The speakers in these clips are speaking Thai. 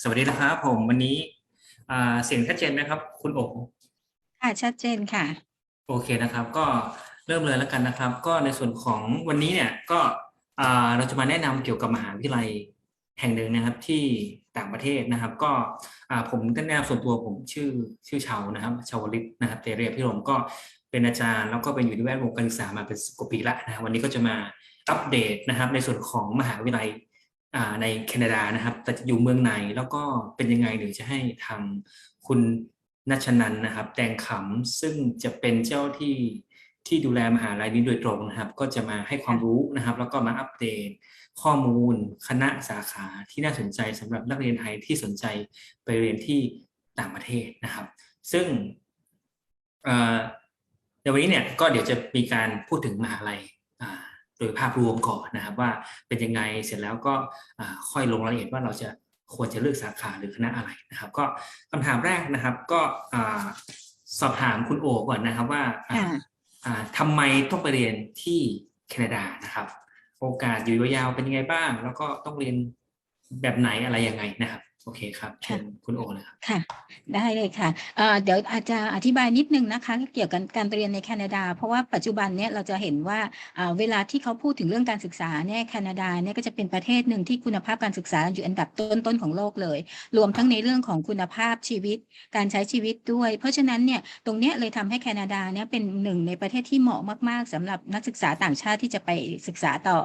สวัสดีนะครับผมวันนี้อ่าเสียงชัดเจนไหมครับ คุณโอ๋ค่ะชัดเจนค่ะ โอเคนะครับ ก็เริ่มเลยแล้วกันนะครับ ก็ในส่วนของวันนี้เนี่ยก็อ่าเราจะมาแนะนำเกี่ยวกับมหาวิทยาลัยแห่งหนึ่งนะครับที่ต่างประเทศนะครับ ก็อ่าผมก็แนะนำส่วนตัวผมชื่อชื่อชาวนะครับชาวลิตนะครับเตเรียพิรมก็เป็นอาจารย์แล้วก็เป็นอยู่ในแวดวงการศึกษามาเป็นสิบกว่าปีละนะครับวันนี้ก็จะมาอัปเดตนะครับ ในส่วนของมหาวิทยาลัยอ่า ในแคนาดานะครับ แต่จะอยู่เมืองไหนแล้วก็เป็นยังไงหรือจะให้ทางคุณนัชนันนะครับแตงขำซึ่งจะเป็นเจ้าที่ที่ดูแลมหาลัยนี้โดยตรงนะครับ ก็จะมาให้ความรู้นะครับ แล้วก็มาอัปเดตข้อมูลคณะสาขาที่น่าสนใจสำหรับนักเรียนไทยที่สนใจไปเรียนที่ต่างประเทศนะครับ ซึ่งเอ่อในวันนี้เนี่ยก็เดี๋ยวจะมีการพูดถึงมหาลัยอ่า โดยภาพรวมก่อนนะครับว่าเป็นยังไงเสร็จแล้วก็อ่าค่อยลงรายละเอียดว่าเราจะควรจะเลือกสาขาหรือคณะอะไรนะครับ ก็คำถามแรกนะครับก็อ่าสอบถามคุณโอก่อนนะครับว่าอ่าค่ะอ่าทำไมต้องไปเรียนที่แคนาดานะครับ โอกาสอยู่ยาวๆเป็นยังไงบ้าง แล้วก็ต้องเรียนแบบไหนอะไรยังไงนะครับ โอเคครับเชิญคุณโอเลยครับค่ะ ได้เลยค่ะเอ่อเดี๋ยวอาจจะอธิบายนิดนึงนะคะ เกี่ยวกับการเรียนในแคนาดา เพราะว่าปัจจุบันเนี่ยเราจะเห็นว่าอ่าเวลาที่เขาพูดถึงเรื่องการศึกษาเนี่ยแคนาดาเนี่ยก็จะเป็นประเทศหนึ่งที่คุณภาพการศึกษาอยู่อันดับต้นๆของโลกเลย รวมทั้งในเรื่องของคุณภาพชีวิต การใช้ชีวิตด้วย เพราะฉะนั้นเนี่ยตรงเนี้ยเลยทำให้แคนาดาเนี่ยเป็นหนึ่งในประเทศที่เหมาะมาก ๆสำหรับนักศึกษาต่างชาติที่จะไปศึกษาต่อ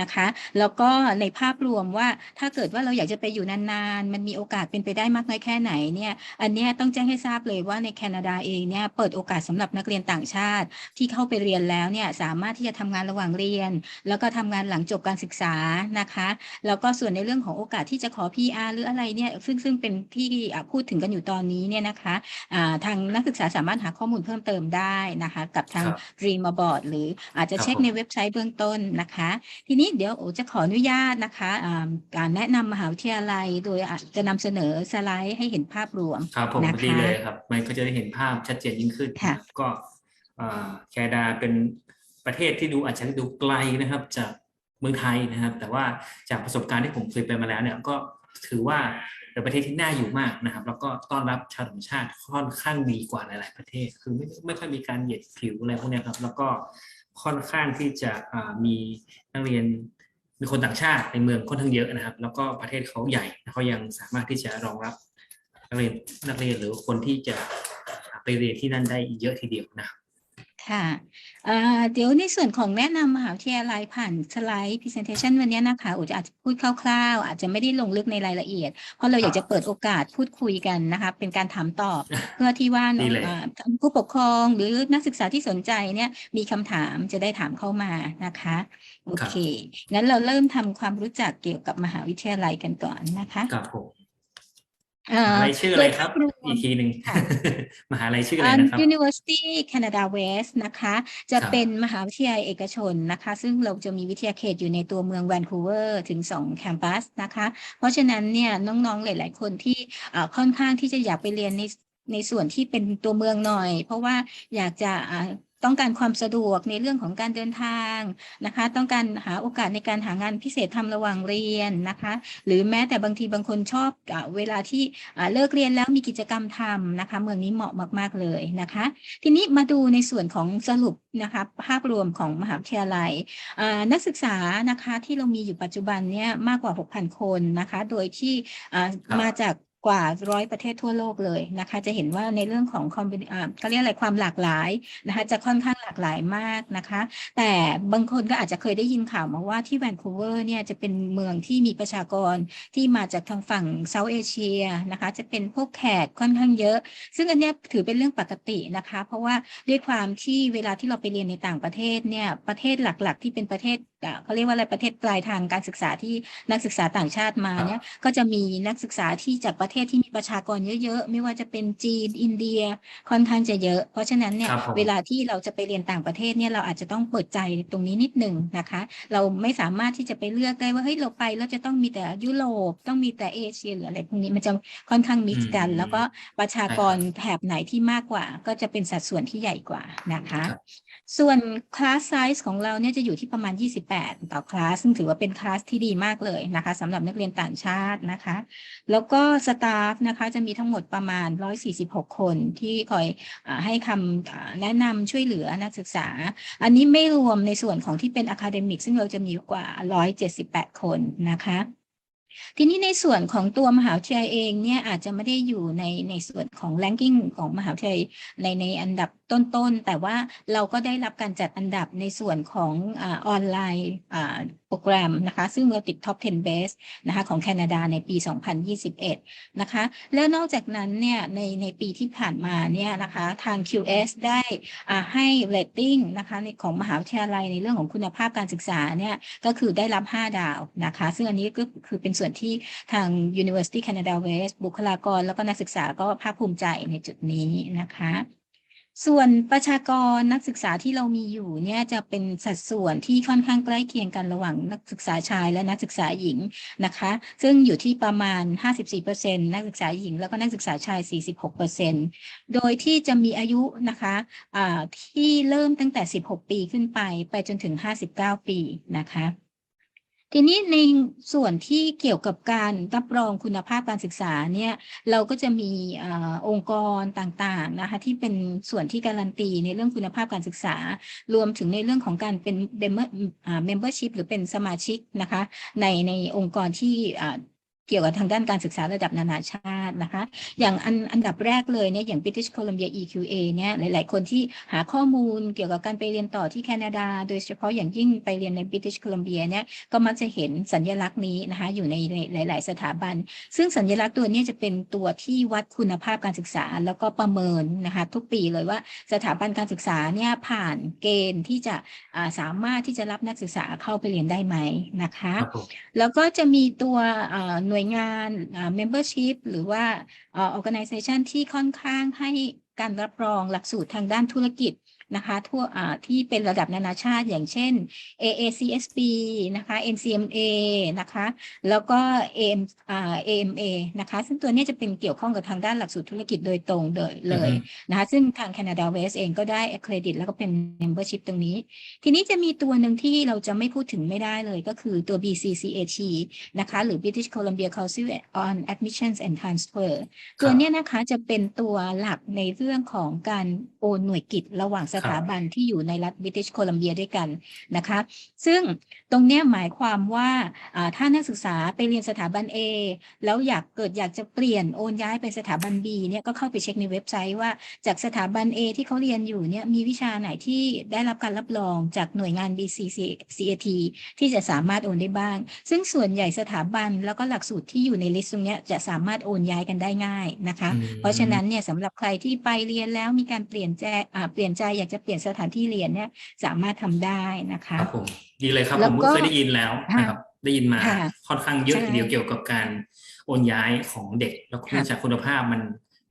นะคะ แล้วก็ในภาพรวมว่าถ้าเกิดว่าเราอยากจะไปอยู่นานๆมันมีโอกาสเป็นไปได้มากน้อยแค่ไหนเนี่ยอันเนี้ยต้องแจ้งให้ทราบเลยว่าในแคนาดาเองเนี่ยเปิดโอกาสสำหรับนักเรียนต่างชาติ ที่เข้าไปเรียนแล้วเนี่ยสามารถที่จะทำงานระหว่างเรียน แล้วก็ทำงานหลังจบการศึกษานะคะแล้วก็ส่วนในเรื่องของโอกาสที่จะขอ PR หรืออะไรเนี่ยซึ่งซึ่งเป็นที่อะพูดถึงกันอยู่ตอนนี้เนี่ยนะคะอ่าทางนักศึกษาสามารถหาข้อมูลเพิ่มเติมได้นะคะกับทางครับ Dream Board หรืออาจจะครับเช็คผมในเว็บไซต์เบื้องต้นนะคะ ทีนี้เดี๋ยวโอจะขออนุญาตนะคะอ่าการแนะนำมหาวิทยาลัยโดยอาจจะนำเสนอสไลด์ให้เห็นภาพรวมครับผมนะคะดีเลยครับ มันก็จะได้เห็นภาพชัดเจนยิ่งขึ้นค่ะนะครับก็อ่าแคนาดาเป็นประเทศที่ดูอาจจะดูไกลนะครับ จากเมืองไทยนะครับ แต่ว่าจากประสบการณ์ที่ผมเคยไปมาแล้วเนี่ยก็ถือว่าเป็นประเทศที่น่าอยู่มากนะครับ แล้วก็ต้อนรับชาวต่างชาติค่อนข้างดีกว่าหลาย ๆ ประเทศ คือไม่ไม่ค่อยมีการเหยียดผิวอะไรพวกเนี้ยครับ แล้วก็ค่อนข้างที่จะอ่ามีนักเรียน มีคนต่างชาติในเมืองค่อนข้างเยอะนะครับ แล้วก็ประเทศเขาใหญ่เขายังสามารถที่จะรองรับนักเรียนนักเรียนหรือคนที่จะไปเรียนที่นั่นได้เยอะทีเดียวนะครับ ค่ะเอ่อเดี๋ยวในส่วนของแนะนำมหาวิทยาลัยผ่านสไลด์ presentation วันนี้นะคะอุจะอาจจะพูดคร่าวๆ อาจจะไม่ได้ลงลึกในรายละเอียด เพราะเราอยากจะเปิดโอกาสพูดคุยกันนะคะเป็นการถามตอบเพื่อที่ว่าดีเลยเอ่อผู้ปกครองหรือนักศึกษาที่สนใจเนี่ยมีคำถามจะได้ถามเข้ามานะคะโอเคงั้นเราเริ่มทำความรู้จักเกี่ยวกับมหาวิทยาลัยกันก่อนนะคะครับผมเอ่มอหาลัยชื่ออะไรโดยครับภาพรวมอีกทีหนึ่งค่ะมหาลัยชื่ออะไรอันนะครับ University Canada West นะคะ จะครับเป็นมหาวิทยาลัยเอกชนนะคะ ซึ่งเราจะมีวิทยาเขตอยู่ในตัวเมืองแวนคูเวอร์ถึง 2 แคมปัสนะคะ เพราะฉะนั้นเนี่ยน้องๆหลาย ๆ คนที่อ่าค่อนข้างที่จะอยากไปเรียนในในส่วนที่เป็นตัวเมืองหน่อย เพราะว่าอยากจะอ่า ต้องการความสะดวกในเรื่องของการเดินทางนะคะ ต้องการหาโอกาสในการหางานพิเศษทำระหว่างเรียนนะคะ หรือแม้แต่บางทีบางคนชอบอาเวลาที่อ่าเลิกเรียนแล้วมีกิจกรรมทำนะคะ เมืองนี้เหมาะมากๆเลยนะคะ ทีนี้มาดูในส่วนของสรุปนะคะภาพรวมของมหาวิทยาลัยอ่านักศึกษานะคะที่เรามีอยู่ปัจจุบันเนี่ยมากกว่า 6,000 คนนะคะ โดยที่อ่าครับมาจาก กว่าร้อยประเทศทั่วโลกเลยนะคะ จะเห็นว่าในเรื่องของคอมอ่าเขาเรียกอะไรความหลากหลายนะคะจะค่อนข้างหลากหลายมากนะคะ แต่บางคนก็อาจจะเคยได้ยินข่าวมาว่าที่แวนคูเวอร์เนี่ยจะเป็นเมืองที่มีประชากรที่มาจากทางฝั่งเซาท์เอเชียนะคะ จะเป็นพวกแขกค่อนข้างเยอะ ซึ่งอันนี้ถือเป็นเรื่องปกตินะคะ เพราะว่าด้วยความที่เวลาที่เราไปเรียนในต่างประเทศเนี่ยประเทศหลักๆ ที่เป็นประเทศอ่าเขาเรียกว่าอะไรประเทศปลายทางการศึกษาที่นักศึกษาต่างชาติมาเนี่ยก็จะมีนักศึกษาที่จากประประเทศที่มีประชากรเยอะๆ ไม่ว่าจะเป็นจีนอินเดียค่อนข้างจะเยอะ เพราะฉะนั้นเนี่ยครับผมเวลาที่เราจะไปเรียนต่างประเทศเนี่ยเราอาจจะต้องเปิดใจตรงนี้นิดหนึ่งนะคะ เราไม่สามารถที่จะไปเลือกได้ว่าเฮ้ยเราไปแล้วจะต้องมีแต่ยุโรปต้องมีแต่เอเชียหรืออะไรพวกนี้มันจะค่อนข้างมิกซ์กันอืมแล้วก็ประชากรแถบไหนที่มากกว่า ก็จะเป็นสัดส่วนที่ใหญ่กว่านะคะครับ ส่วนคลาสไซส์ของเราเนี่ยจะอยู่ที่ประมาณ 28 ต่อคลาส ซึ่งถือว่าเป็นคลาสที่ดีมากเลยนะคะสำหรับนักเรียนต่างชาตินะคะ แล้วก็สตาฟนะคะจะมีทั้งหมดประมาณ 146 คนที่คอยอให้คำแนะนำช่วยเหลือนักศึกษา อันนี้ไม่รวมในส่วนของที่เป็นอะคาเดมิกซึ่งเราจะมีกว่า 178 คนนะคะทีนี้ในส่วนของตัวมหาวิทยาลัยเองเนี่ยอาจจะไม่ได้อยู่ในในส่วนของ ranking ของมหาวิทยาลัยในในอันดับ ต้นๆ แต่ว่าเราก็ได้รับการจัดอันดับในส่วนของออนไลน์โปรแกรมนะคะซึ่งเราติด top 10 best นะคะของแคนาดาในปี 2021 นะคะ แล้วนอกจากนั้นเนี่ยในในปีที่ผ่านมาเนี่ยนะคะทาง QS ได้ให้ rating นะคะในของมหาวิทยาลัยในเรื่องของคุณภาพการศึกษาเนี่ยก็คือได้รับ 5 ดาวนะคะ ซึ่งอันนี้ก็คือเป็นส่วนที่ทาง University Canada West บุคลากรแล้วก็นักศึกษาก็ภาคภูมิใจในจุดนี้นะคะ ส่วนประชากรนักศึกษาที่เรามีอยู่เนี่ยจะเป็นสัดส่วนที่ค่อนข้างใกล้เคียงกันระหว่างนักศึกษาชายและนักศึกษาหญิงนะคะ ซึ่งอยู่ที่ประมาณ 54%นักศึกษาหญิง แล้วก็นักศึกษาชาย 46%โดยที่จะมีอายุนะคะอ่าที่เริ่มตั้งแต่ 16 ปีขึ้นไปไปจนถึง 59 ปีนะคะ ทีนี้ในส่วนที่เกี่ยวกับการรับรองคุณภาพการศึกษาเนี่ยเราก็จะมีอองค์กรต่างๆนะคะที่เป็นส่วนที่การันตีในเรื่องคุณภาพการศึกษา รวมถึงในเรื่องของการเป็น member อ่า membership หรือเป็นสมาชิกนะคะในในองค์กรที่ เกี่ยวกับทางด้านการศึกษาระดับนานาชาตินะคะ อย่างอันอันดับแรกเลยเนี่ยอย่าง British Columbia EQA เนี่ยหลาย ๆ คนที่หาข้อมูลเกี่ยวกับการไปเรียนต่อที่แคนาดา โดยเฉพาะอย่างยิ่งไปเรียนใน British Columbia เนี่ยก็มักจะเห็นสัญลักษณ์นี้นะคะอยู่ในในหลาย ๆ สถาบัน ซึ่งสัญลักษณ์ตัวเนี้จะเป็นตัวที่วัดคุณภาพการศึกษาแล้วก็ประเมินนะคะทุกปีเลยว่าสถาบันการศึกษาเนี่ยผ่านเกณฑ์ที่จะอ่าสามารถที่จะรับนักศึกษาเข้าไปเรียนได้ไหมนะคะครับผมแล้วก็จะมีตัวเอ่อหน่วยงาน membership หรือว่า organization ที่ค่อนข้างให้การรับรองหลักสูตรทางด้านธุรกิจ นะคะทั่วอ่าที่เป็นระดับนานาชาติอย่างเช่น AACSB นะคะ NCMA นะคะแล้วก็ AM อ่า AMA นะคะซึ่งตัวเนี้ยจะเป็นเกี่ยวข้องกับทางด้านหลักสูตรธุรกิจโดยตรงเลยเลยอือฮึนะคะซึ่งทาง Canada West เองก็ได้ accredit แล้วก็เป็น membership ตรงนี้ ทีนี้จะมีตัวหนึ่งที่เราจะไม่พูดถึงไม่ได้เลยก็คือตัว BCCAT นะคะหรือ British Columbia Council on Admissions and Transfer ตัวเนี้ยนะคะจะเป็นตัวหลักในเรื่องของการโอนหน่วยกิจระหว่างสถาบันที่อยู่ในรัฐ British Columbia ด้วยกันนะคะ ซึ่งตรงเนี้ยหมายความว่าอ่าถ้านักศึกษาไปเรียนสถาบัน A แล้วอยากเกิดอยากจะเปลี่ยนโอนย้ายไปสถาบัน B เนี่ยก็เข้าไปเช็คในเว็บไซต์ว่าจากสถาบัน A ที่เขาเรียนอยู่เนี่ยมีวิชาไหนที่ได้รับการรับรองจากหน่วยงาน BCCAT ที่จะสามารถโอนได้บ้าง ซึ่งส่วนใหญ่สถาบันแล้วก็หลักสูตรที่อยู่ในลิสต์ตรงเนี้ยจะสามารถโอนย้ายกันได้ง่ายนะคะอืมเพราะฉะนั้นเนี่ยสำหรับใครที่ไปเรียนแล้วมีการเปลี่ยนใจอ่าเปลี่ยนใจอยากจะเปลี่ยนสถานที่เรียนเนี่ยสามารถทำได้นะคะครับผมดีเลยครับแล้ผวมก็เคยได้ยินแล้วนะครับได้ยินมาค่ะค่อนข้างเยอะใช่ทีเดียวเกี่ยวกับการโอนย้ายของเด็ก แล้วค่ะเนื่องจากคุณภาพมัน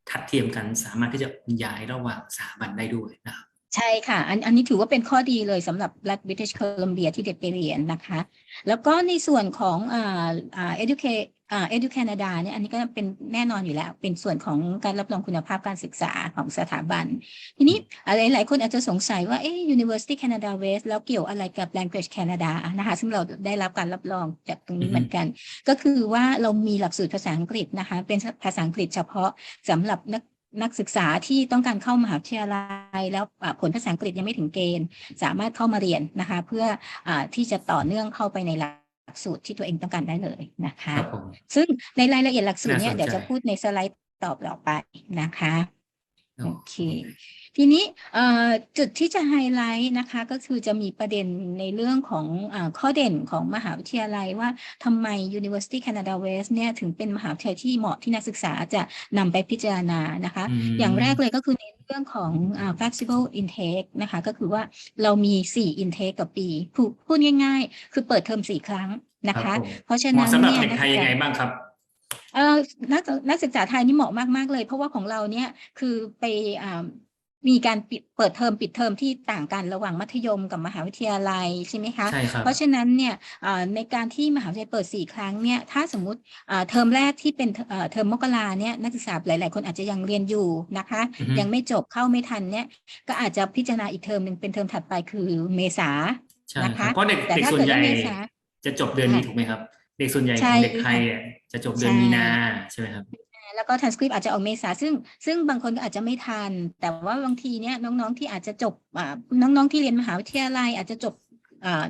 ทัดเทียมกันสามารถที่จะโอนย้ายระหว่างสถาบันได้ด้วยนะครับ ใช่ค่ะ อันอันนี้ถือว่าเป็นข้อดีเลยสำหรับรัฐ British Columbia ที่เด็กไปเรียนนะคะ แล้วก็ในส่วนของอ่าอ่า educate อ่า Edu Canada เนี่ยอันนี้ก็เป็นแน่นอนอยู่แล้ว เป็นส่วนของการรับรองคุณภาพการศึกษาของสถาบัน ทีนี้หลายหลายๆคนอาจจะสงสัยว่าเอ๊ะ University Canada West แล้วเกี่ยวอะไรกับ Language Canada นะคะ ซึ่งเราได้รับการรับรองจากตรงนี้อือฮึเหมือนกัน ก็คือว่าเรามีหลักสูตรภาษาอังกฤษนะคะ เป็นภาษาอังกฤษเฉพาะสำหรับนัก นักศึกษาที่ต้องการเข้ามหาวิทยาลัย แล้วอ่าผลภาษาอังกฤษยังไม่ถึงเกณฑ์ สามารถเข้ามาเรียนนะคะ เพื่ออาที่จะต่อเนื่องเข้าไปในหลักสูตรที่ตัวเองต้องการได้เลยนะคะครับผมซึ่งในรายละเอียดหลักสูตรเนี่ยน่าสนใจเดี๋ยวจะพูดในสไลด์ตอบต่อไปนะคะ โอโอเค ทีนี้เอ่อจุดที่จะไฮไลท์นะคะก็คือจะมีประเด็นในเรื่องของอาข้อเด่นของมหาวิทยาลัยว่าทำไม University Canada West เนี่ยถึงเป็นมหาวิทยาลัยที่เหมาะที่นักศึกษาจะนำไปพิจารณานะคะมอย่างแรกเลยก็คือในเรื่องของอ่า flexible intake นะคะก็คือว่าเรามี 4 intake ต่อปีพูดพูดง่ายๆ คือเปิดเทอม4 ครั้งนะรัคะบผมเพราะฉะเหนั้มาะนสำหรับเนี่ยเด็กไทยยังไงบ้างครับ เอ่อนักนักศึกษาไทยนี่เหมาะมากๆเลย เพราะว่าของเราเนี่ยคือไปอ่ามีการปิดเปิดเทอมปิดเทอมที่ต่างกันระหว่างมัธยมกับมหาวิทยาลัยใช่ไหมคะใช่ครับเพราะฉะนั้นเนี่ยอ่าในการที่มหาวิทยาลัยเปิด 4 ครั้งเนี่ยถ้าสมมุติอ่าเทอมแรกที่เป็นเอ่อเทอมมกราเนี่ยนักศึกษาหลาย ๆ คนอาจจะยังเรียนอยู่นะคะอือฮึยังไม่จบเข้าไม่ทันเนี่ยก็อาจจะพิจารณาอีกเทอมหนึ่งเป็นเทอมถัดไปคือเมษาใช่นะครัคะบเพราะเด็กแต่เด็กถ้าส่วนเกิดใหญ่ว่าเมษาจะจบเดือนนี้ค่ะถูกไหมครับ เด็กส่วนใหญ่ขใช่องเด็กไทยค่ะอะจะจบเดือนใช่มีนาใช่ไหมครับแล้วก็ transcript อาจจะออกเมษาซึ่งซึ่งบางคนก็อาจจะไม่ทัน แต่ว่าบางทีเนี่ยน้องๆที่อาจจะจบอ่าน้องๆที่เรียนมหาวิทยาลัยอาจจะจบอ่า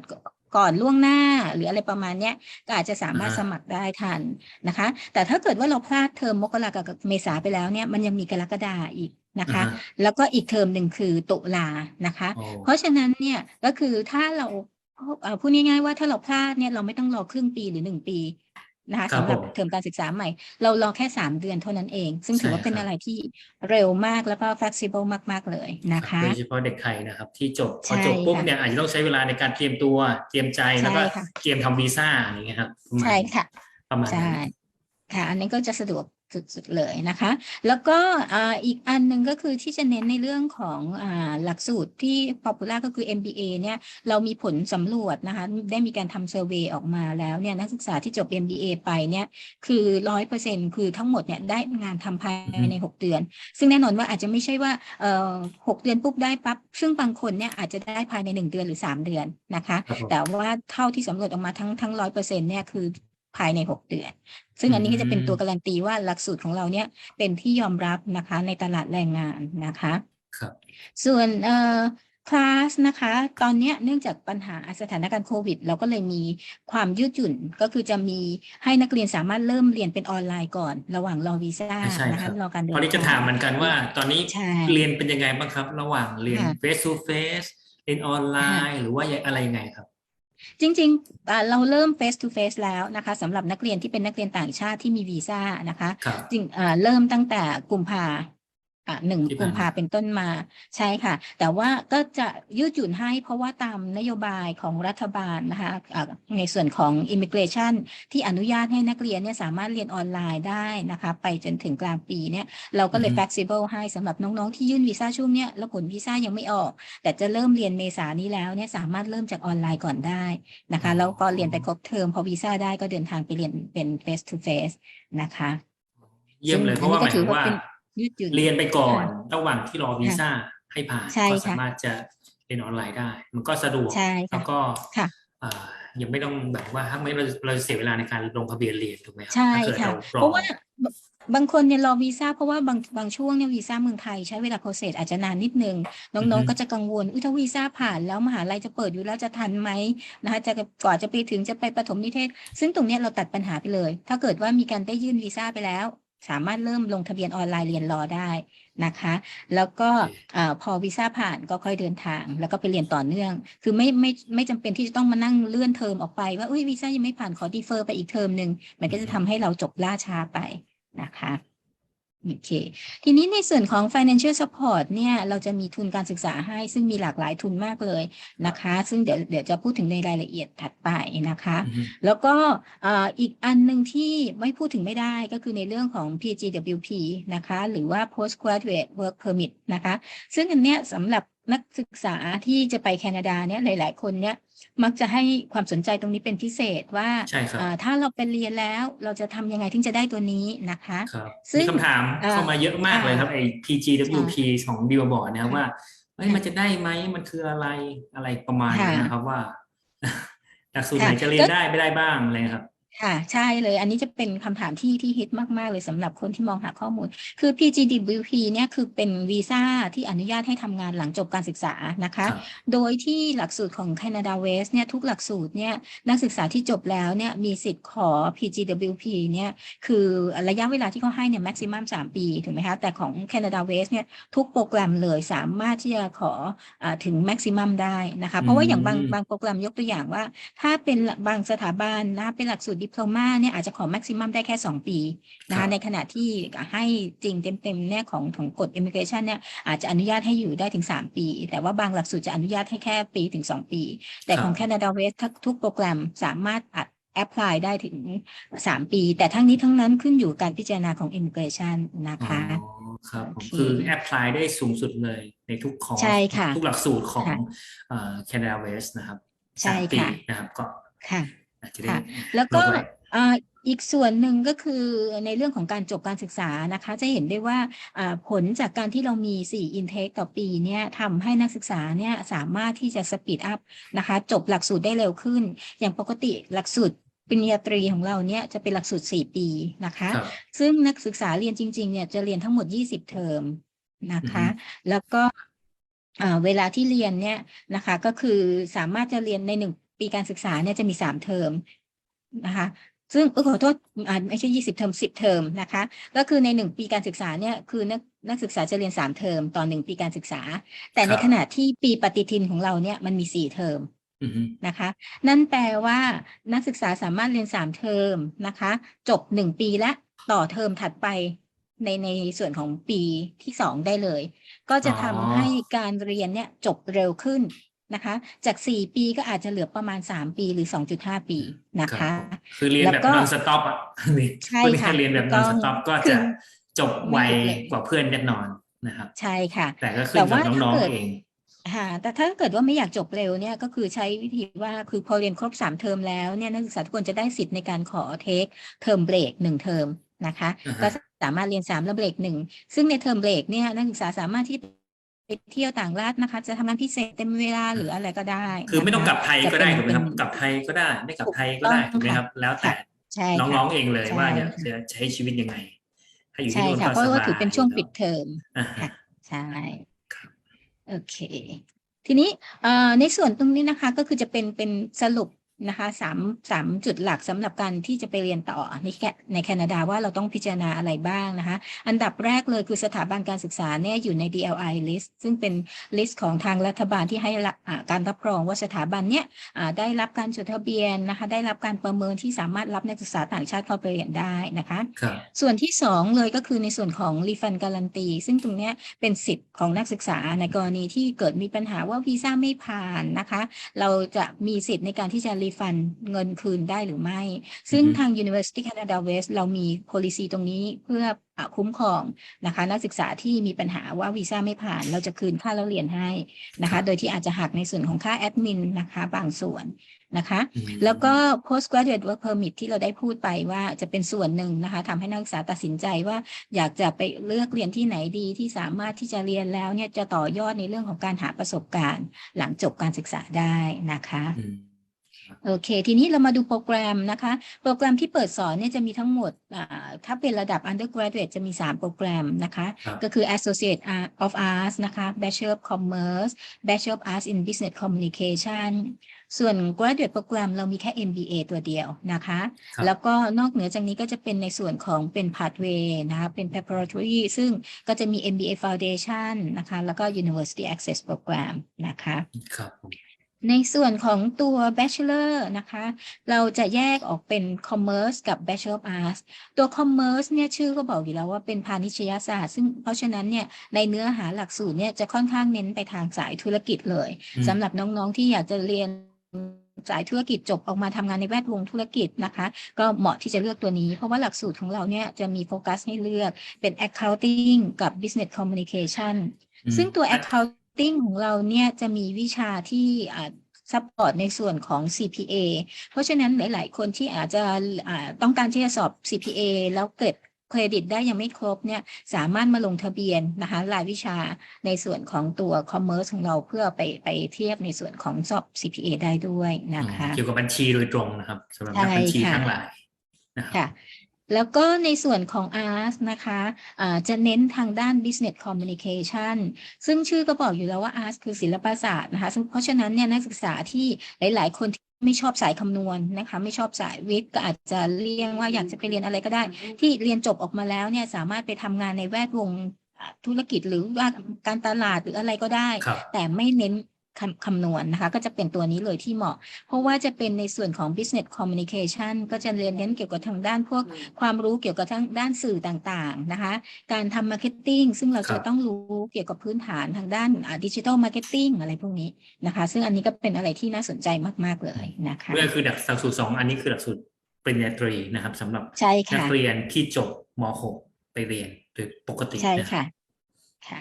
ก่อนล่วงหน้าหรืออะไรประมาณเนี้ยก็อาจจะสามารถอ่าสมัครได้ทันนะคะ แต่ถ้าเกิดว่าเราพลาดเทอมมกรากับเมษาไปแล้วเนี่ยมันยังมีกรกฎาอีกนะคะอ่าฮะแล้วก็อีกเทอมหนึ่งคือตุลานะคะโอ้เพราะฉะนั้นเนี่ยก็คือถ้าเราเอ่อ พูดง่ายๆว่าถ้าเราพลาดเนี่ยเราไม่ต้องรอครึ่งปีหรือหนึ่งปีนะคะครับสำหรับผมเทอมการศึกษาใหม่ เรารอแค่สามเดือนเท่านั้นเอง ซึ่งถือว่าใช่เป็นครับอะไรที่เร็วมากแล้วก็ flexible มาก ๆ เลยนะคะโดยเฉพาะเด็กไทยนะครับ ที่จบพอใช่จบปุ๊บค่ะเนี่ยอาจจะต้องใช้เวลาในการเตรียมตัวเตรียมใจแล้วก็ใช่ค่ะเตรียมทำวีซ่าอย่างเงี้ยครับประมาณใช่ค่ะประมาณใช่นั้นค่ะ อันนี้ก็จะสะดวก สุดๆเลยนะคะ แล้วก็อ่าอีกอันหนึ่งก็คือที่จะเน้นในเรื่องของอ่าหลักสูตรที่ popular ก็คือ MBA เนี่ยเรามีผลสำรวจนะคะ ได้มีการทำเซอร์เวยออกมาแล้วเนี่ยนักศึกษาที่จบ MBA ไปเนี่ยคือร้อยเปอร์เซ็นคือทั้งหมดเนี่ยได้งานทำภายในหกเดือน ซึ่งแน่นอนว่าอาจจะไม่ใช่ว่าเอ่อหกเดือนปุ๊บได้ปั๊บซึ่งบางคนเนี่ยอาจจะได้ภายในหนึ่งเดือนหรือสามเดือนนะคะครับผมแต่ว่าเท่าที่สำรวจออกมาทั้งทั้งร้อยเปอร์เซ็นเนี่ยคือ ภายในหกเดือน ซึ่งอันนี้ก็จะเป็นตัวการันตีว่าหลักสูตรของเราเนี่ยเป็นที่ยอมรับนะคะในตลาดแรงงานนะคะครับส่วนเอ่อคลาสนะคะ ตอนเนี้ยเนื่องจากปัญหาสถานการณ์โควิด เราก็เลยมีความยืดหยุ่นก็คือจะมีให้นักเรียนสามารถเริ่มเรียนเป็นออนไลน์ก่อน ระหว่างรอวีซ่าใช่นะครัคะบรอการเดินคราวนี้จะถามเหมือนกันว่า ตอนนี้ใช่เรียนเป็นยังไงบ้างครับ ระหว่างเรียนค่ะ face to face เรียนออนไลน์ หรือว่าอะไรยังไงครับ จริงๆอ่าเราเริ่ม face to face แล้วนะคะสำหรับนักเรียนที่เป็นนักเรียนต่างชาติที่มีวีซ่านะคะครับจริงอ่าเริ่มตั้งแต่กุมภาอ่า หนึ่งที่กุผ่านมมาภาเป็นต้นมาใช่ค่ะ แต่ว่าก็จะยืดหยุ่นให้เพราะว่าตามนโยบายของรัฐบาลนะคะอ่าในส่วนของ immigration ที่อนุญาตให้นักเรียนเนี่ยสามารถเรียนออนไลน์ได้นะคะไปจนถึงกลางปีเนี่ยเราก็เลยอือฮึ flexible ให้สำหรับน้องๆ ที่ยื่นวีซ่าช่วงเนี้ยแล้วผลวีซ่ายังไม่ออก แต่จะเริ่มเรียนเมษานี้แล้วเนี่ยสามารถเริ่มจากออนไลน์ก่อนได้นะคะแล้วก็เรียนไปครบเทอมพอวีซ่าได้ก็เดินทางไปเรียนเป็น face to face นะคะ เยี่ยมเลยเพราะว่าหก็มายถืถึองว่าว่าเป็น ยืดหยุ่นเรียนไปก่อนค่ะระหว่างที่รอวีซ่าให้ผ่านใช่ก็ค่ะสามารถจะเรียนออนไลน์ได้ มันก็สะดวกใช่ค่ะแล้วก็ค่ะอ่ายังไม่ต้องแบบว่าถ้าไม่เราเราเสียเวลาในการลงทะเบียนเรียนถูกไหมครับใช่ถ้าเกิดค่ะเรารเพอราะว่าบางคนเนี่ยรอวีซ่าเพราะว่าบางบางช่วงเนี่ยวีซ่าเมืองไทยใช้เวลาโปรเซสอาจจะนานนิดนึง น้องๆก็จะกังวลอุ้ยถ้าวีซ่าผ่านแล้วมหาลัยจะเปิดอยู่แล้วจะทันไหมนะคะจะก่อนจะไปถึงจะไปประถมนิเทศ ซึ่งตรงเนี้ยเราตัดปัญหาไปเลย ถ้าเกิดว่ามีการได้ยื่นวีซ่าไปแล้ว สามารถเริ่มลงทะเบียนออนไลน์เรียนรอได้นะคะ แล้วก็อ่าพอวีซ่าผ่านก็ค่อยเดินทาง แล้วก็ไปเรียนต่อเนื่อง คือไม่ไม่ไม่จำเป็นที่จะต้องมานั่งเลื่อนเทอมออกไปว่าอุ้ยวีซ่ายังไม่ผ่านขอดีเฟอร์ไปอีกเทอมหนึ่งมันก็จะทำให้เราจบล่าช้าไปนะคะ โอเค ทีนี้ในส่วนของ financial support เนี่ย เราจะมีทุนการศึกษาให้ซึ่งมีหลากหลายทุนมากเลยนะคะ ซึ่งเดี๋ยวเดี๋ยวจะพูดถึงในรายละเอียดถัดไปนะคะอือฮึแล้วก็เอ่ออีกอันหนึ่งที่ไม่พูดถึงไม่ได้ก็คือในเรื่องของ PGWP นะคะ หรือว่า postgraduate work permit นะคะ ซึ่งอันเนี้ยสำหรับนักศึกษาที่จะไปแคนาดาเนี่ยหลาย ๆ คนเนี่ย มักจะให้ความสนใจตรงนี้เป็นพิเศษว่าใช่ครับอ่าถ้าเราไปเรียนแล้วเราจะทำยังไงถึงจะได้ตัวนี้นะคะครับซึ่มีงคำถามเอ่อเข้ามาเยอะมากเลยครับไอ้ PGWP ของบิวบอร์ดนะครับค่ะว่าเฮ้ยค่ะมันจะได้ไหมมันคืออะไรอะไรประมาณค่ะนี้นะครับว่าหลักสูตรไหนค่ะจะเรียนก็ได้ไม่ได้บ้างอะไรครับ ค่ะ ใช่เลย อันนี้จะเป็นคำถามที่ที่ฮิตมาก ๆ เลยสำหรับคนที่มองหาข้อมูล คือ PGWP เนี่ยคือเป็นวีซ่าที่อนุญาตให้ทำงานหลังจบการศึกษานะคะ ครับโดยที่หลักสูตรของ Canada West เนี่ยทุกหลักสูตรเนี่ยนักศึกษาที่จบแล้วเนี่ยมีสิทธิ์ขอ PGWP เนี่ยคือระยะเวลาที่เขาให้เนี่ย maximum 3 ปีถูกไหมคะ แต่ของ Canada West เนี่ยทุกโปรแกรมเลยสามารถที่จะขออาถึง maximum ได้นะคะ เพราะว่าอย่างบางอืม บางโปรแกรมยกตัวอย่างว่า ถ้าเป็นบางสถาบันนะเป็นหลักสูตรดิ p l o m a เนี่ยอาจจะขอ maximum ได้แค่ 2 ปีนะครัคะบในขณะที่ให้จริงเต็มๆเนี่ยของของกฎ immigration เนี่ยอาจจะอนุญาตให้อยู่ได้ถึง 3 ปี แต่ว่าบางหลักสูตรจะอนุญาตให้แค่ปีถึง 2 ปี แต่ของครับ Canada West ทุกทุกโปรแกรมสามารถอัดแอพพลายได้ถึงสามปี แต่ทั้งนี้ทั้งนั้นขึ้นอยู่การพิจารณาของ immigration นะคะอ๋อครับผมโอเคคือแอพพลายได้สูงสุดเลยในทุกคอร์สใช่ค่ะทุกหลักสูตรของค่ะแคนาดาเวสนะครับใช่สามปีค่ะนะครับก็ค่ะ อาจจะได้ค่ะแล้วก็ลงไว้อ่าอีกส่วนหนึ่งก็คือในเรื่องของการจบการศึกษานะคะ จะเห็นได้ว่าอ่าผลจากการที่เรามี 4 intake ต่อปีเนี่ยทำให้นักศึกษาเนี่ยสามารถที่จะสปีดอัพนะคะ จบหลักสูตรได้เร็วขึ้น อย่างปกติหลักสูตรปริญญาตรีของเราเนี่ยจะเป็นหลักสูตร 4 ปีนะคะครับซึ่งนักศึกษาเรียนจริงๆเนี่ยจะเรียนทั้งหมด 20 เทอมนะคะ แล้วก็อ่าเวลาที่เรียนเนี่ยนะคะก็คือสามารถจะเรียนในหนึ่ง ปีการศึกษาเนี่ยจะมี3เทอมนะคะซึ่งเออขอโทษอ่าไม่ใช่20เทอม10เทอมนะคะ ก็คือในหนึ่งปีการศึกษาเนี่ยคือนักนักศึกษาจะเรียน3เทอมต่อหนึ่งปีการศึกษา แต่ในครับขณะที่ปีปฏิทินของเราเนี่ยมันมี4เทอมอือฮึนะคะ นั่นแปลว่านักศึกษาสามารถเรียน3เทอมนะคะ จบ1ปีและต่อเทอมถัดไปในในส่วนของปีที่2ได้เลย ก็จะทำให้การเรียนเนี่ยจบเร็วขึ้น นะคะ จาก 4 ปีก็อาจจะเหลือประมาณ 3 ปีหรือ 2.5 ปีนะครัคะบผมคือเรียนแบบแล้วก็นอนสต็อปอะนี่ใช่คนที่ค่ะเรียนแบบถูนกอนต้องสต็อปก็คืจะอจบไวไม่หยุดเลยกว่าเพื่อนแน่นอนนะครับ ใช่ค่ะ แต่ก็ขึ้แต่นกับว่าถ้าน้องเกิดๆเองค่ะแต่ถ้าเกิดว่าไม่อยากจบเร็วเนี่ยก็คือใช้วิธีว่าคือพอเรียนครบสามเทอมแล้วเนี่ยนักศึกษาทุกคนจะได้สิทธิ์ในการขอเทคเทอมเบรกหนึ่งเทอมนะคะอ่าฮะก็สามารถเรียนสามแล้วเบรกหนึ่งซึ่งในเทอมเบรกเนี่ยนักศึกษาสามารถที่ ไปเที่ยวต่างรัฐนะคะ จะทำงานพิเศษเต็มเวลาหรืออะไรก็ได้คือไม่ต้องกลับไทยก็ได้จะถูกไหมเป็นครับกลับไทยก็ได้ไม่กลับไทยก็ได้ถูถูกกไหมต้องครับ แล้วแต่ใช่น้ค่ะองๆเองเลยใช่ว่าจะค่ะจะใช้ชีวิตยังไงถ้าอยู่ที่ใช่นู่นค่ะก็เพราะสว่าบายถือเป็นช่วงปิดเทอมอ่าฮะค่ะใช่โอเค ทีนี้เอ่อในส่วนตรงนี้นะคะ ก็คือจะเป็นเป็นสรุป นะคะสามสามจุดหลักสำหรับการที่จะไปเรียนต่อในแคในแคนาดาว่าเราต้องพิจารณาอะไรบ้างนะคะ อันดับแรกเลยคือสถาบันการศึกษาเนี่ยอยู่ใน DLI list ซึ่งเป็น list ของทางรัฐบาลที่ให้ละอ่าการรับรองว่าสถาบันเนี่ยอ่าได้รับการจดทะเบียนนะคะ ได้รับการประเมินที่สามารถรับนักศึกษาต่างชาติเข้าไปเรียนได้นะคะครับส่วนที่สองเลยก็คือในส่วนของรีฟันการันตีซึ่งตรงเนี้ยเป็นสิทธิ์ของนักศึกษาในกรณีที่เกิดมีปัญหาว่าวีซ่าไม่ผ่านนะคะ เราจะมีสิทธิ์ในการที่จะรีฟันเงินคืนได้หรือไม่ ซึ่งอือฮึทาง University Canada West เรามี policy ตรงนี้เพื่ออะคุ้มครองนะคะนักศึกษาที่มีปัญหาว่าวีซ่าไม่ผ่านเราจะคืนค่าเล่าเรียนให้นะคะโดยที่อาจจะหักในส่วนของค่าแอดมินนะคะบางส่วนนะคะอืมแล้วก็ postgraduate work permit ที่เราได้พูดไปว่าจะเป็นส่วนหนึ่งนะคะทำให้นักศึกษาตัดสินใจว่าอยากจะไปเลือกเรียนที่ไหนดีที่สามารถที่จะเรียนแล้วเนี่ยจะต่อยอดในเรื่องของการหาประสบการณ์ หลังจบการศึกษาได้นะคะอืม โอเค ทีนี้เรามาดูโปรแกรมนะคะ โปรแกรมที่เปิดสอนเนี่ยจะมีทั้งหมดอ่าถ้าเป็นระดับ undergraduate จะมี 3 โปรแกรมนะคะครับก็คือ Associate of Arts นะคะ Bachelor of Commerce Bachelor of Arts in Business Communication ส่วน graduate โปรแกรมเรามีแค่ MBA ตัวเดียวนะคะครับแล้วก็นอกเหนือจากนี้ก็จะเป็นในส่วนของเป็น pathway นะคะ เป็น preparatory ซึ่งก็จะมี MBA Foundation นะคะ แล้วก็ University Access Program นะคะ ครับผม ในส่วนของตัว Bachelor นะคะ เราจะแยกออกเป็น Commerce กับ Bachelor of Arts ตัว Commerce เนี่ยชื่อก็บอกอยู่แล้วว่าเป็นพาณิชยศาสตร์ ซึ่งเพราะฉะนั้นเนี่ยในเนื้อหาหลักสูตรเนี่ยจะค่อนข้างเน้นไปทางสายธุรกิจเลยอืมสำหรับน้องๆที่อยากจะเรียนสายธุรกิจจบออกมาทำงานในแวดวงธุรกิจนะคะ ก็เหมาะที่จะเลือกตัวนี้ เพราะว่าหลักสูตรของเราเนี่ยจะมีโฟกัสให้เลือกเป็น accounting กับ business communication อืมซึ่งตัว accounting ของเราเนี่ยจะมีวิชาที่อ่าซัพพอร์ตในส่วนของ CPA เพราะฉะนั้นหลาย ๆ คนที่อาจจะอ่าต้องการที่จะสอบ CPA แล้วเกิดเครดิตได้ยังไม่ครบเนี่ยสามารถมาลงทะเบียนนะคะรายวิชาในส่วนของตัว Commerce ของเราเพื่อไปไปเทียบในส่วนของสอบ CPA ได้ด้วยนะคะ เกี่ยวกับบัญชีโดยตรงนะครับสำหรับใช่นักบัญชีค่ะทั้งหลายนะครับค่ะ แล้วก็ในส่วนของ Arts นะคะอ่าจะเน้นทางด้าน Business Communication ซึ่งชื่อก็บอกอยู่แล้วว่า Arts คือศิลปศาสตร์นะคะซึ่งเพราะฉะนั้นเนี่ยนักศึกษาที่หลาย ๆ คนที่ไม่ชอบสายคำนวณนะคะ ไม่ชอบสายวิทย์ก็อาจจะเลี่ยงว่าอยากจะไปเรียนอะไรก็ได้ ที่เรียนจบออกมาแล้วเนี่ยสามารถไปทำงานในแวดวงอ่าธุรกิจหรือว่าการตลาดหรืออะไรก็ได้ครับแต่ไม่เน้น คำคำนวณนะคะ ก็จะเป็นตัวนี้เลยที่เหมาะ เพราะว่าจะเป็นในส่วนของ business communication ก็จะเรียนเน้นเกี่ยวกับทางด้านพวกความรู้เกี่ยวกับทางด้านสื่อต่างๆนะคะ การทำ marketing ซึ่งเราครัจะบต้องรู้เกี่ยวกับพื้นฐานทางด้านดิจิทัลมาร์เก็ตติ้งอะไรพวกนี้นะคะ ซึ่งอันนี้ก็เป็นอะไรที่น่าสนใจมากๆเลยนะคะเมื่อคือหลักสูตรสองอันนี้คือหลักสูตรปริญญาตรีนะครับสำหรับใช่นักค่ะเรียนที่จบม .6 ไปเรียนโดยปกติใช่นะครับค่ะค่ะ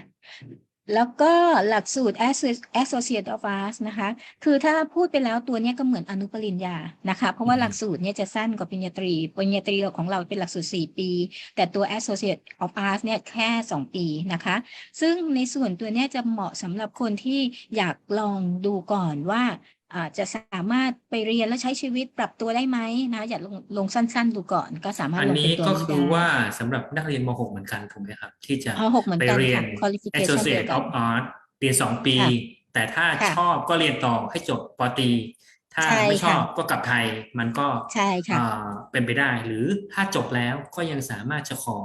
แล้วก็หลักสูตร Associate of Arts นะคะ คือถ้าพูดไปแล้วตัวนี้ก็เหมือนอนุปริญญานะคะ เพราะว่าหลักสูตรเนี้ยจะสั้นกว่าปริญญาตรี ปริญญาตรีของเราเป็นหลักสูตร 4 ปี แต่ตัว Associate of Arts เนี่ยแค่ 2 ปีนะคะ ซึ่งในส่วนตัวนี้จะเหมาะสำหรับคนที่อยากลองดูก่อนว่า อาจะสามารถไปเรียนแล้วใช้ชีวิตปรับตัวได้ไหมนะอยากลงลงสั้น ๆ ดูก่อนก็สามารถอันลงนี้เป็นตัวก็นี้คือได้ว่าสำหรับนักเรียนม .6 เหมือนกันถูกไหมครับ ที่จะเอาหกเหมือนไปกันเรียนค่ะ qualification เดียว Associate กัน of Art เรียนสองปีค่ะแต่ถ้าค่ะชอบก็เรียนต่อให้จบปตรีถ้าใช่ไม่ชอบค่ะก็กลับไทยมันก็ใช่ค่ะอ่าเป็นไปได้ หรือถ้าจบแล้วก็ยังสามารถจะขอ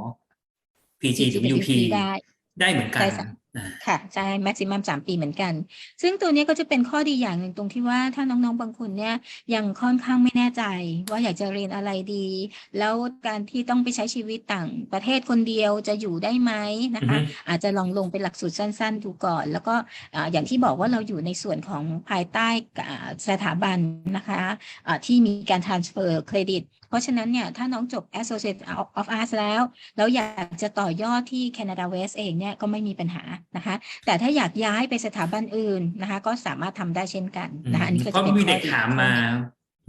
PGWP ได้ ได้เหมือนกันใช่ค่ะอ่าค่ะใช่ maximum สามปีเหมือนกัน ซึ่งตัวเนี้ยก็จะเป็นข้อดีอย่างหนึ่งตรงที่ว่าถ้าน้องๆบางคนเนี่ยยังค่อนข้างไม่แน่ใจ ว่าอยากจะเรียนอะไรดี แล้วการที่ต้องไปใช้ชีวิตต่างประเทศคนเดียวจะอยู่ได้ไหมนะคะอือฮึอาจจะลองลงเป็นหลักสูตรสั้น ๆ ดูก่อน แล้วก็อ่าอย่างที่บอกว่าเราอยู่ในส่วนของภายใต้อ่าสถาบันนะคะอ่าที่มีการ transfer เครดิต เพราะฉะนั้นเนี่ยถ้าน้องจบ Associate of of Arts แล้ว แล้วอยากจะต่อยอดที่ Canada West เองเนี่ยก็ไม่มีปัญหานะคะ แต่ถ้าอยากย้ายไปสถาบันอื่นนะคะ ก็สามารถทำได้เช่นกันนะคะอันนี้ก็เพจะราะเป็นมีข้เด็อกดีถามมา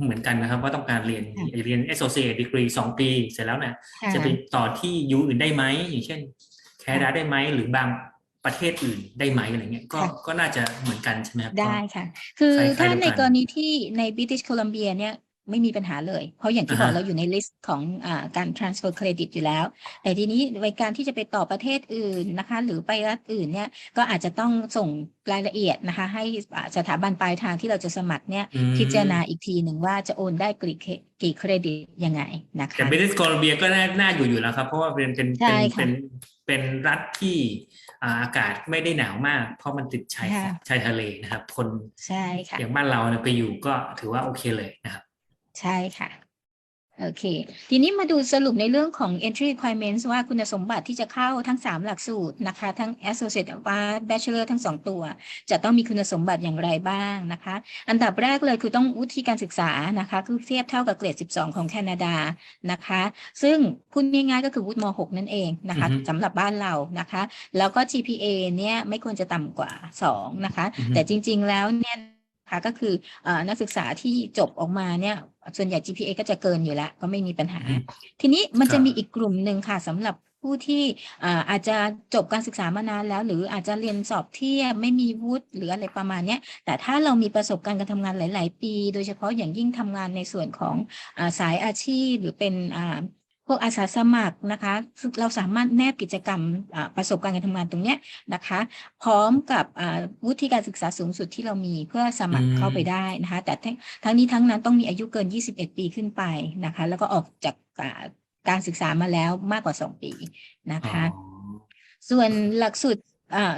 เหมือนกันนะครับว่าต้องการเรียนค่ะเรียน associate degree สองปีเสร็จแล้วเนี่ยค่ะจะไปต่อที่ยูอื่นได้ไหมอย่างเช่น แคนาดาได้ไหมหรือบางประเทศอื่นได้ไหมอะไรเงี้ยก็ค่ะก็น่าจะเหมือนกันใช่ไหมครับได้ค่ะ คือคล้ายๆถ้าเดียวกันในกรณีที่ใน British Columbia เนี่ย ไม่มีปัญหาเลย เพราะอย่างที่อ่าบอกฮะเราอยู่ในลิสต์ของอาการ transfer credit อยู่แล้ว แต่ทีนี้ในการที่จะไปต่อประเทศอื่นนะคะ หรือไปรัฐอื่นเนี่ย ก็อาจจะต้องส่งรายละเอียดนะคะ ให้อ่าสถาบันปลายทางที่เราจะสมัครเนี่ยอืมพิจารณาอีกทีหนึ่งว่าจะโอนได้กี่เคกี่เครดิตยังไงนะแต่คะบริสโคลอมเบียก็น่าน่าอยู่อยู่แล้วครับ เพราะว่าเป็นเป็นใช่เป็นค่ะเป็นเป็นรัฐที่อ่าอากาศไม่ได้หนาวมาก เพราะมันติดชายค่ะชายทะเลนะครับ คนใช่ค่ะอย่างบ้านเราเนี่ยไปอยู่ก็ถือว่าโอเคเลยนะครับ ใช่ค่ะ โอเค ทีนี้มาดูสรุปในเรื่องของ entry requirements ว่าคุณสมบัติที่จะเข้าทั้ง 3 หลักสูตรนะคะ ทั้ง associate of art bachelor ทั้ง 2 ตัว จะต้องมีคุณสมบัติอย่างไรบ้างนะคะ อันดับแรกเลยคือต้องวุฒิการศึกษานะคะ คือเทียบเท่ากับเกรด 12 ของแคนาดานะคะ ซึ่งพูดง่ายๆก็คือวุฒิม .6 นั่นเองนะคะอือฮึสำหรับบ้านเรานะคะ แล้วก็ GPA เนี่ยไม่ควรจะต่ำกว่า 2 นะคะอือฮึแต่จริงๆแล้วเนี่ยนะ คะก็คือเออนักศึกษาที่จบออกมาเนี่ย ส่วนใหญ่ GPA ก็จะเกินอยู่แล้ว ก็ไม่มีปัญหาอืมทีนี้มันครัจะบมีอีกกลุ่มหนึ่งค่ะสำหรับผู้ที่อ่าอาจจะจบการศึกษามานานแล้ว หรืออาจจะเรียนสอบเทียบไม่มีวุฒิหรืออะไรประมาณเนี้ยแต่ถ้าเรามีประสบการณ์การทำงานหลาย ๆ ปี โดยเฉพาะอย่างยิ่งทำงานในส่วนของอาสายอาชีพหรือเป็นอ่า พวกอาสาสมัครนะคะซึ่งเราสามารถแนบกิจกรรมอ่าประสบการณ์การทำงานตรงเนี้ยนะคะ พร้อมกับอ่าวุฒิการศึกษาสูงสุดที่เรามีเพื่อสมัครเข้าไปได้นะคะ แต่ทั้งทั้งนี้ทั้งนั้นต้องมีอายุเกิน 21 ปีขึ้นไปนะคะ แล้วก็ออกจากอ่าการศึกษามาแล้วมากกว่า 2 ปีนะคะอ๋อส่วนหลักสูตรอ่า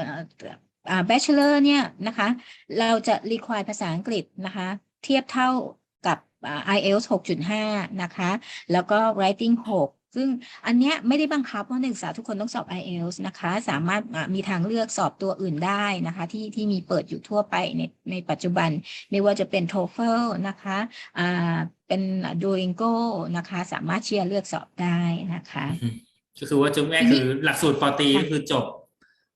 อ่า bachelor เนี่ยนะคะ เราจะ require ภาษาอังกฤษนะคะ เทียบเท่ากับอ่า IELTS 6.5 นะคะ แล้วก็ writing 6ซึ่งอันเนี้ยไม่ได้บังคับว่านักศึกษาทุกคนต้องสอบ IELTS นะคะ สามารถอ่ามีทางเลือกสอบตัวอื่นได้นะคะ ที่ที่มีเปิดอยู่ทั่วไปในในปัจจุบัน ไม่ว่าจะเป็น TOEFL นะคะอ่าเป็น Duolingo นะคะ สามารถเชียร์เลือกสอบได้นะคะอืมก็คือว่าจุดแรกทีนี้คือหลักสูตรปอตรีค่ะก็คือจบ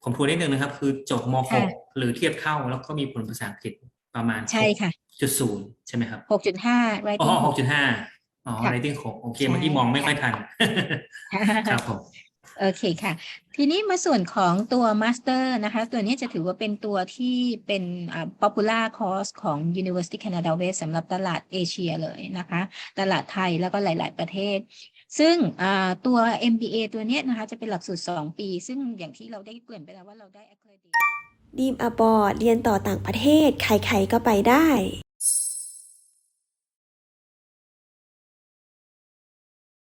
ผมพูดนิดนึงนะครับ คือจบมค่ะ .6 หรือเทียบเท่าแล้วก็มีผลภาษาอังกฤษ ประมาณใช่ค่ะ6.0ใช่ไหมครับ6.5อ๋อ writing หกจุดห้าอ๋อค่ะ rating หกโอเคใช่เมื่อกี้มองไม่ค่อยทันครับผมโอเคค่ะ ทีนี้มาส่วนของตัว Master นะคะ ตัวนี้จะถือว่าเป็นตัวที่เป็นอ่า popular course ของ University Canada West สำหรับตลาดเอเชียเลยนะคะ ตลาดไทยแล้วก็หลาย ๆ ประเทศ ซึ่งอ่าตัว MBA ตัวเนี้ยนะคะ จะเป็นหลักสูตร 2 ปี ซึ่งอย่างที่เราได้เกริ่นไปแล้วว่าเราได้ accredit ดีมอบอร์ดเรียนต่อต่างประเทศ ใครๆก็ไปได้